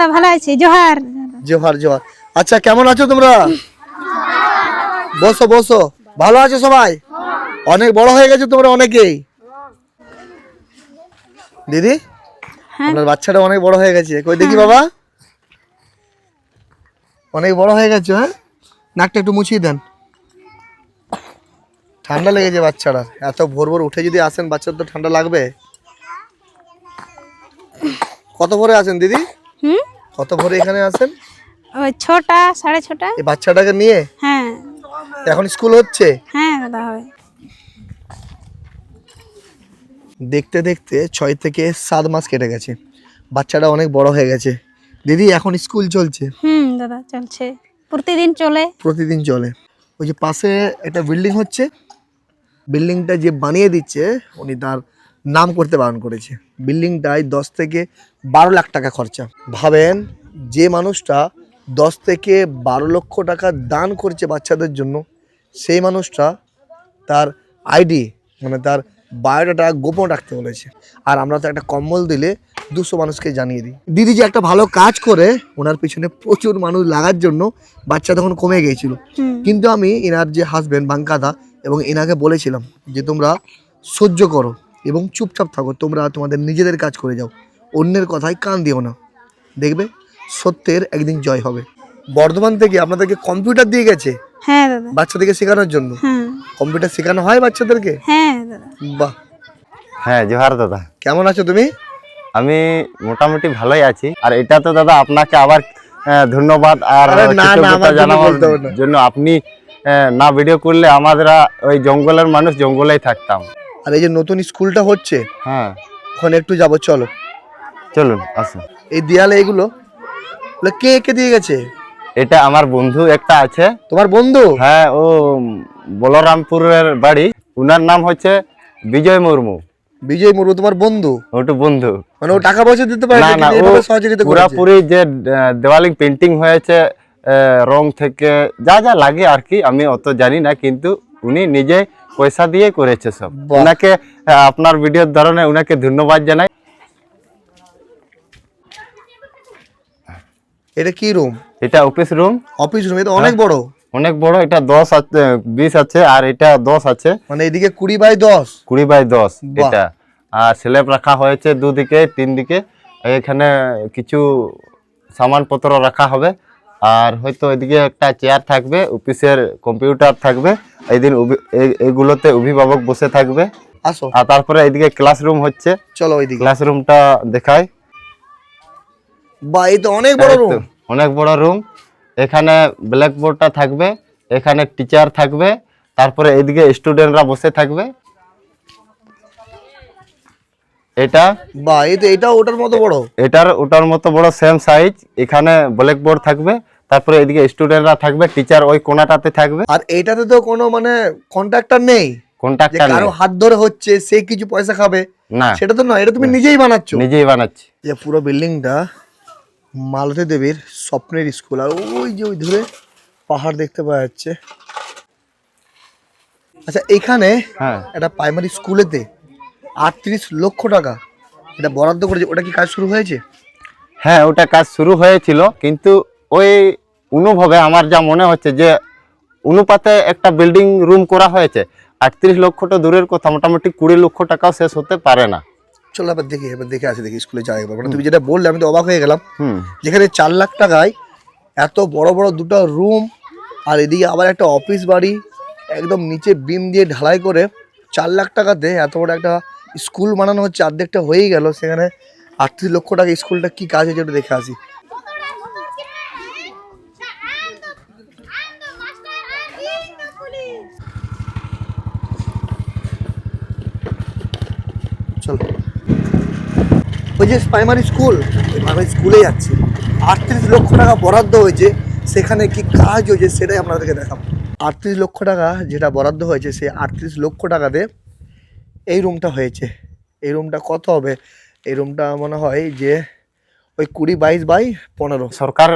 দাদা ভালো আছি জোহার। জোহার জোহার। আচ্ছা কেমন আছো তোমরা? বসো বসো। ভালো আছো সবাই? অনেক বড় হয়ে গেছে তোমরা অনেকেই। দিদি হ্যাঁ। আপনার বাচ্চাটা অনেক বড় হয়ে গেছে। কই দেখি বাবা। অনেক বড় হয়ে গেছে হ্যাঁ? নাকটা একটু মুছিয়ে দেন। ঠান্ডা লেগেছে বাচ্চাটার। এত ভোর ভোর উঠে যদি আসেন বাচ্চার তো ঠান্ডা লাগবে। কত ভোরে আসেন দিদি? হুম? কত ভোরে এখানে আসেন ওই ছটা সাড়ে ছটা। এই বাচ্চাটাকে নিয়ে? হ্যাঁ। এখন স্কুল হচ্ছে? হ্যাঁ দাদা হয়। দেখতে দেখতে ছয় থেকে সাত মাস কেটে গেছে। বাচ্চাটা অনেক বড় হয়ে গেছে। দিদি এখন স্কুল চলছে? হুম দাদা চলছে। প্রতিদিন চলে। প্রতিদিন চলে। ওই যে পাশে একটা বিল্ডিং হচ্ছে। বিল্ডিংটা যে বানিয়ে দিচ্ছে উনি তার নাম করতে বারণ করেছে। বিল্ডিংটায় দশ থেকে বারো লাখ টাকা খরচা। ভাবেন যে মানুষটা দশ থেকে বারো লক্ষ টাকা দান করছে বাচ্চাদের জন্য সেই মানুষটা তার আইডি মানে তার বায়োডাটা গোপন রাখতে বলেছে। আর আমরা তো একটা কম্বল দিলে দুশো মানুষকে জানিয়ে দিই। দিদি যে একটা ভালো কাজ করে ওনার পিছনে প্রচুর মানুষ লাগার জন্য বাচ্চা তখন কমে গিয়েছিল। কিন্তু আমি এনার যে হাজবেন্ড বাঙ্কাদা এবং এনাকে বলেছিলাম যে তোমরা সহ্য করো। এবং চুপচাপ থাকো তোমরা তোমাদের নিজেদের কাজ করে যাও। অন্যের কথায় কান দিও না। দেখবে সত্যের একদিন জয় হবে। বর্ধমান থেকে আপনাদেরকে কম্পিউটার দিয়ে গেছে হ্যাঁ দাদা। বাচ্চাদেরকে শেখানোর জন্য। হ্যাঁ। কম্পিউটার শেখানো হয় বাচ্চাদেরকে? হ্যাঁ দাদা। বাহ। হ্যাঁ জোহার দাদা। কেমন আছো তুমি? আমি মোটামুটি ভালোই আছি। আর এটা তো দাদা আপনাকে আবার আহ, ধন্যবাদ আর আরে না, না, কৃতজ্ঞতা জন্য আপনি আহ, না ভিডিও করলে আমরা ওই জঙ্গলের মানুষ জঙ্গলেই থাকতাম। আর এই যে নতুন স্কুলটা হচ্ছে হ্যাঁ। ওখানে একটু যাব চলো। চলুন আসুন। এই দেয়ালে এগুলো এগুলো কে কে দিয়ে গেছে? এটা আমার বন্ধু একটা আছে। তোমার বন্ধু? হ্যাঁ ও বলরামপুরের বাড়ি। উনার নাম হচ্ছে বিজয় মুর্মু। বিজয় মুর্মু তোমার বন্ধু? ওটু বন্ধু। মানে ও টাকা পয়সা দিতে পারে না না ও সহযোগিতা পুরাপুরি যে দেওয়ালিং পেন্টিং হয়েছে রং থেকে যা যা লাগে আর কি আমি অত জানি না কিন্তু উনি নিজে পয়সা দিয়ে করেছে সব। ওনাকে আপনার ভিডিওর ধরনে ওনাকে ধন্যবাদ জানাই। এটা কি রুম এটা অফিস রুম অফিস রুম এটা অনেক বড়। অনেক বড় এটা দশ আছে বিশ আছে আর এটা দশ আছে। মানে এদিকে কুড়ি বাই দশ। কুড়ি বাই দশ। এটা। আর স্ল্যাব রাখা হয়েছে দুদিকে তিন দিকে এখানে কিছু সামানপত্র রাখা হবে। আর হয়তো এদিকে একটা চেয়ার থাকবে অফিসের কম্পিউটার থাকবে এই- এইগুলোতে অভিভাবক বসে থাকবে। আসো। আর তারপরে এইদিকে ক্লাসরুম হচ্ছে। চলো ওইদিকে। ক্লাসরুমটা দেখাই। বা এই তো অনেক বড় রুম অনেক বড় রুম এখানে ব্ল্যাকবোর্ডটা থাকবে এখানে টিচার থাকবে তারপরে এইদিকে স্টুডেন্টরা বসে থাকবে। এটা? বা এই তো এটা ওটার মতো বড়? এটার ওটার মতো বড় সেম সাইজ এখানে ব্ল্যাকবোর্ড থাকবে তারপরে এদিকে স্টুডেন্টরা থাকবে টিচার ওই কোনাটাতে থাকবে। আর এইটাতে তো কোনো মানে কন্ট্রাক্টর নেই? কন্ট্রাক্টর কারও হাত ধরে হচ্ছে সে কিছু পয়সা খাবে? না। সেটা তো নয় এটা তুমি নিজেই বানাচ্ছো? নিজেই বানাচ্ছি। যে পুরো বিল্ডিংটা মালতী দেবীর স্বপ্নের স্কুল আর ওই যে ওই ধরে পাহাড় দেখতে পাওয়া যাচ্ছে। আচ্ছা এখানে হ্যাঁ। একটা প্রাইমারি স্কুলেতে আটত্রিশ লক্ষ টাকা। এটা বরাদ্দ করেছে। ওটা কি কাজ শুরু হয়েছে? হ্যাঁ ওটা কাজ শুরু হয়েছিল কিন্তু ওই অনুভবে আমার যা মনে হচ্ছে যে অনুপাতে একটা বিল্ডিং রুম করা হয়েছে আটত্রিশ লক্ষটা দূরের কথা মোটামুটি কুড়ি লক্ষ টাকাও শেষ হতে পারে না। চলো এবার দেখি এবার দেখে আসি দেখি স্কুলে যাই এবার। মানে তুমি যেটা বললে আমি তো অবাক হয়ে গেলাম। হুম। যেখানে চার লাখ টাকায় এত বড় বড় দুটো রুম আর এদিকে আবার একটা অফিস বাড়ি একদম নিচে বিম দিয়ে ঢালাই করে চার লাখ টাকাতে এত বড় একটা স্কুল বানানো হচ্ছে, অর্ধেকটা হয়েই গেল, সেখানে আটত্রিশ লক্ষ টাকা স্কুলটা কি কাজ হয়েছে একটু দেখে আসি। চলো। ওই যে প্রাইমারি স্কুল প্রাইমারি স্কুলে যাচ্ছি। আটত্রিশ লক্ষ টাকা বরাদ্দ হয়েছে, সেখানে কি কাজ হয়েছে সেটাই আপনাদেরকে দেখাবো। আটত্রিশ লক্ষ টাকা যেটা বরাদ্দ হয়েছে, সেই আটত্রিশ লক্ষ টাকাতে এই রুমটা হয়েছে। এই রুমটা কত হবে? এই রুমটা মনে হয় যে ওই কুড়ি বাইশ বাই পনেরো। সরকার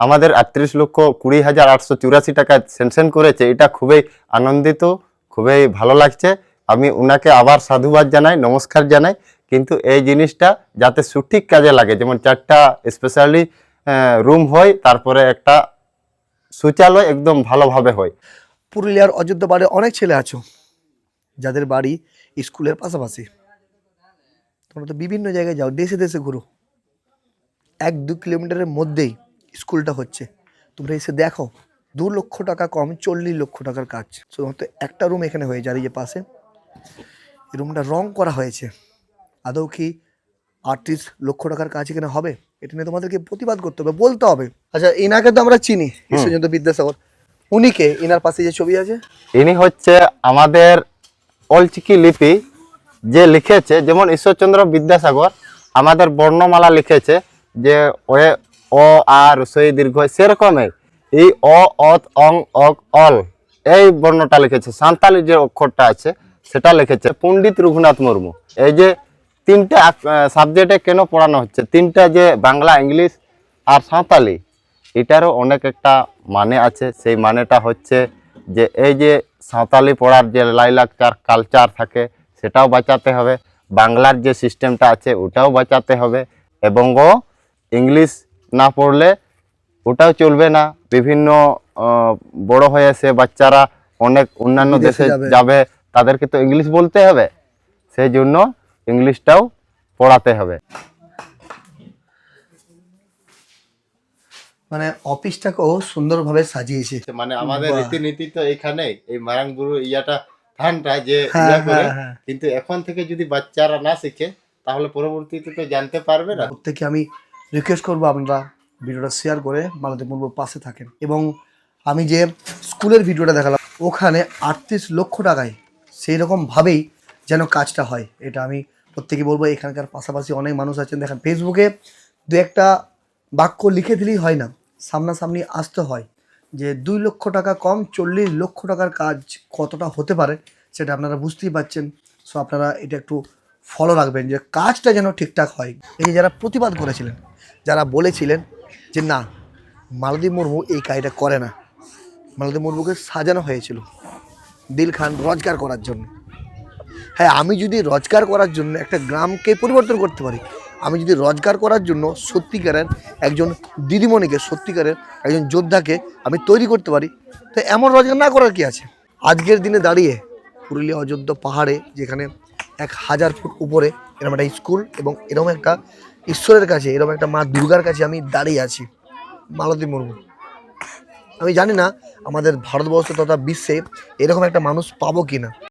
আমাদের আটত্রিশ লক্ষ কুড়ি হাজার আটশো চুরাশি টাকা সেনশন করেছে। এটা খুবই আনন্দিত খুবই ভালো লাগছে। আমি ওনাকে আবার সাধুবাদ জানাই নমস্কার জানাই। কিন্তু এই জিনিসটা যাতে সঠিক কাজে লাগে যেমন চারটা স্পেশালি রুম হয় তারপরে একটা শৌচালয় একদম ভালোভাবে হয়। পুরুলিয়ার অযোধ্যা পাড়ে অনেক ছেলে আছো যাদের বাড়ি স্কুলের পাশাপাশি। তোমরা তো বিভিন্ন জায়গায় যাও দেশে দেশে ঘুরো। এক দু কিলোমিটারের মধ্যেই স্কুলটা হচ্ছে। তোমরা এসে দেখো দু লক্ষ টাকা কম চল্লিশ লক্ষ টাকার কাজ। শুধুমাত্র একটা রুম এখানে হয়ে যায় এই যে পাশে এই রুমটা রং করা হয়েছে। আদৌ কি আটত্রিশ লক্ষ টাকার কাজ এখানে হবে? এটা নিয়ে তোমাদেরকে প্রতিবাদ করতে হবে বলতে হবে। আচ্ছা এনাকে তো আমরা চিনি ঈশ্বরচন্দ্র বিদ্যাসাগর। উনি কে? এনার পাশে যে ছবি আছে? ইনি হচ্ছে আমাদের অলচিকি লিপি যে লিখেছে, যেমন ঈশ্বরচন্দ্র বিদ্যাসাগর আমাদের বর্ণমালা লিখেছে যে ওয়ে অ আর রসই দীর্ঘ, সেরকমই। এই অ, অত, অং, অক, অল, এই বর্ণটা লিখেছে। সাঁওতালি যে অক্ষরটা আছে, সেটা লিখেছে পণ্ডিত রঘুনাথ মুর্মু। এই যে তিনটা সাবজেক্টে কেন পড়ানো হচ্ছে? তিনটা যে বাংলা, ইংলিশ আর সাঁওতালি, এটারও অনেক একটা মানে আছে। সেই মানেটা হচ্ছে যে এই যে সাঁওতালি পড়ার যে লাইলাকচার কালচার থাকে সেটাও বাঁচাতে হবে। বাংলার যে সিস্টেমটা আছে ওটাও বাঁচাতে হবে। এবং ইংলিশ না পড়লে ওটাও চলবে না। বিভিন্ন আহ, হয়ে হয়েছে বাচ্চারা অনেক অন্যান্য দেশে। যাবে। তাদেরকে তো ইংলিশ বলতে হবে। সেই জন্য ইংলিশটাও পড়াতে হবে। মানে অফিসটাকেও সুন্দরভাবে সাজিয়েছে। মানে আমাদের রীতিনীতি তো এখানে এই মারাংবুরু ইয়াটা ধানটা যে হ্যাঁ, হ্যাঁ, হ্যাঁ। কিন্তু এখন থেকে যদি বাচ্চারা না শিখে তাহলে পরবর্তীতে তো জানতে পারবে না। প্রত্যেকে আমি রিকোয়েস্ট করব আপনারা ভিডিওটা শেয়ার করে মালতী মুর্মুর পাশে থাকেন। এবং আমি যে স্কুলের ভিডিওটা দেখালাম ওখানে আটত্রিশ লক্ষ টাকায় সেই রকমভাবেই যেন কাজটা হয়। এটা আমি প্রত্যেকে বলব এখানকার পাশাপাশি অনেক মানুষ আছেন। দেখেন ফেসবুকে দু একটা বাক্য লিখে দিলেই হয় না। সামনাসামনি আসতে হয় যে দুই লক্ষ টাকা কম, চল্লিশ লক্ষ টাকার কাজ কতটা হতে পারে সেটা আপনারা বুঝতেই পারছেন। সো আপনারা এটা একটু ফলো রাখবেন যে কাজটা যেন ঠিকঠাক হয়। এই যারা প্রতিবাদ করেছিলেন, যারা বলেছিলেন যে না মালদী মুর্মু এই কাজটা করে না। মালদী মুর্মুকে সাজানো হয়েছিল দিল খান রোজগার করার জন্য। হ্যাঁ আমি যদি রোজগার করার জন্য একটা গ্রামকে পরিবর্তন করতে পারি আমি যদি রোজগার করার জন্য সত্যিকারের একজন দিদিমণিকে, সত্যিকারের একজন যোদ্ধাকে আমি তৈরি করতে পারি, তো এমন রোজগার না করার কি আছে? আজকের দিনে দাঁড়িয়ে পুরুলিয়া অযোধ্যা পাহাড়ে, যেখানে এক হাজার ফুট উপরে এরকম একটা স্কুল এবং এরকম একটা ঈশ্বরের কাছে এরকম একটা মা দুর্গার কাছে আমি দাঁড়িয়ে আছি, মালতী মুর্মু। আমি জানি না আমাদের ভারতবর্ষ তথা বিশ্বে এরকম একটা মানুষ পাবো কি না